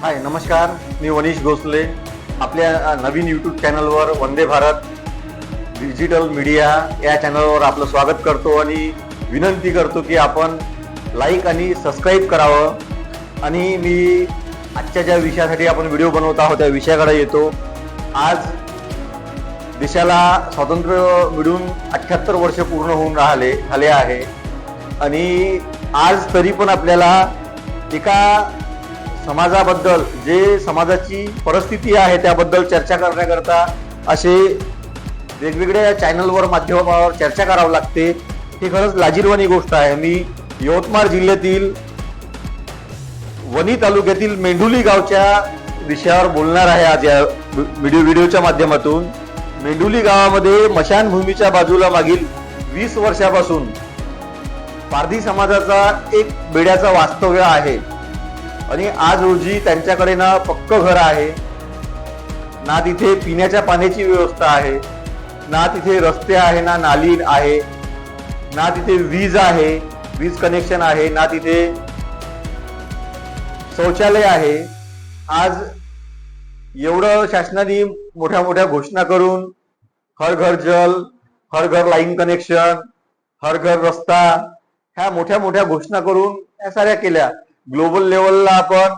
हाय नमस्कार. मी वनीश भोसले आपल्या नवीन यूट्यूब चॅनलवर वंदे भारत डिजिटल मीडिया या चॅनलवर आपलं स्वागत करतो आणि विनंती करतो की आपण लाईक आणि सबस्क्राईब करावं. आणि मी आजच्या ज्या विषयासाठी आपण व्हिडिओ बनवत आहोत त्या विषयाकडे येतो. आज देशाला स्वातंत्र्य मिळून अठ्ठ्याहत्तर वर्ष पूर्ण होऊन राहिले झाले आहे. आणि आज तरी पण आपल्याला एका समाजाबद्दल जे समाजाची परिस्थिती आहे त्याबद्दल चर्चा करण्याकरता असे वेगवेगळ्या चॅनलवर माध्यमावर चर्चा करावं लागते. ही खरंच लाजीरवाणी गोष्ट आहे. मी यवतमाळ जिल्ह्यातील वणी तालुक्यातील मेंढुली गावच्या विषयावर बोलणार आहे आज या व्हिडिओ व्हिडिओच्या माध्यमातून. मेंढुली गावामध्ये मशानभूमीच्या बाजूला मागील वीस वर्षापासून पारधी समाजाचा एक बेड्याचा वास्तव्य आहे. आणि आज रोजी त्यांच्याकडे ना पक्क घर आहे. ना तिथे पिण्याच्या पाण्याची व्यवस्था आहे. ना तिथे रस्ते आहे ना नाली आहे. ना तिथे वीज आहे. वीज कनेक्शन आहे. ना तिथे शौचालय आहे. आज एवढं शासनाने मोठ्या मोठ्या घोषणा करून हर घर जल हर घर लाईन कनेक्शन हर घर रस्ता ह्या मोठ्या मोठ्या घोषणा करून या साऱ्या केल्या. ग्लोबल लेवलला आपण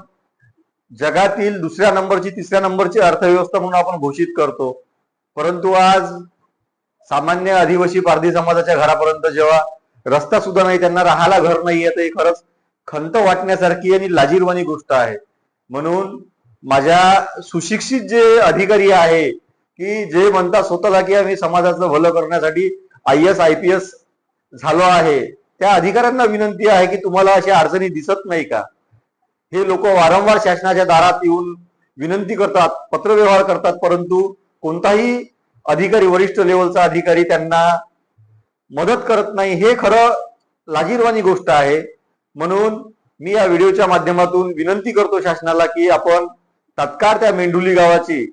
जगातील दुसऱ्या नंबरची तिसऱ्या नंबरची अर्थव्यवस्था म्हणून आपण घोषित करतो. परंतु आज सामान्य आदिवासी पारधी समाजाच्या घरापर्यंत जेव्हा रस्ता सुद्धा नाही त्यांना राहायला घर नाही तर ही खरंच खंत वाटण्यासारखी आणि लाजीरवाणी गोष्ट आहे. म्हणून माझ्या सुशिक्षित जे अधिकारी आहे की जे म्हणतात स्वतःला की आम्ही समाजाचं भलं करण्यासाठी I S I P S झालो आहे त्या अधिकाऱ्यांना विनंती आहे की तुम्हाला अशा अडचणी दिसत नाही का? हे लोक वारंवार शासनाच्या दारात येऊन विनंती करतात पत्रव्यवहार करतात परंतु कोणताही अधिकारी वरिष्ठ लेवलचा अधिकारी त्यांना मदत करत नाही. हे खरं लाजीरवाणी गोष्ट आहे. म्हणून मी या व्हिडिओच्या माध्यमातून विनंती करतो शासनाला की आपण तत्काळ त्या मेंढुली गावाची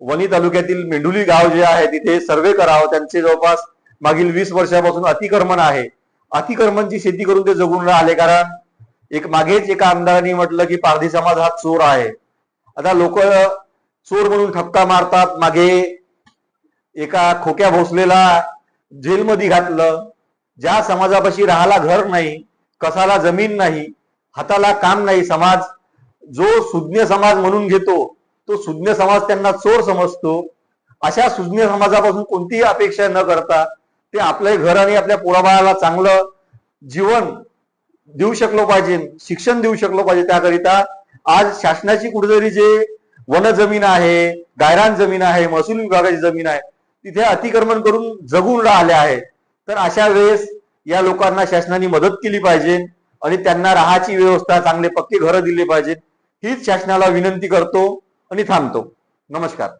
वणी तालुक्यातील मेंढुली गाव जे आहे तिथे सर्वे करावं. त्यांचे जवळपास मागील वीस वर्षापासून अतिक्रमण आहे. अतिक्रमणची शेती करून ते जगून राहिले कारण एक मागेच एका आमदारांनी म्हटलं की पारधी समाज हा चोर आहे. आता लोक चोर म्हणून ठपका मारतात मागे एका खोक्या भोसलेला जेलमध्ये घातलं. ज्या समाजापाशी राहायला घर नाही कसाला जमीन नाही हाताला काम नाही समाज जो सुज्ञ समाज म्हणून घेतो तो सुज्ञ समाज त्यांना चोर समजतो. अशा सुज्ञ समाजापासून कोणतीही अपेक्षा न करता ते आपले घर आणि आपल्या पोराबाळाला चांगलं जीवन देऊ शकलो पाहिजे शिक्षण देऊ शकलो पाहिजे त्याकरिता आज शासनाची कुठेतरी जे वन जमीन आहे गायरान जमीन आहे महसूल विभागाची जमीन आहे तिथे अतिक्रमण करून जगून राहिले आहे. तर अशा वेळेस या लोकांना शासनाने मदत केली पाहिजे आणि त्यांना राहायची व्यवस्था चांगले पक्के घरं दिले पाहिजेत. हीच शासनाला विनंती करतो आणि थांबतो. नमस्कार.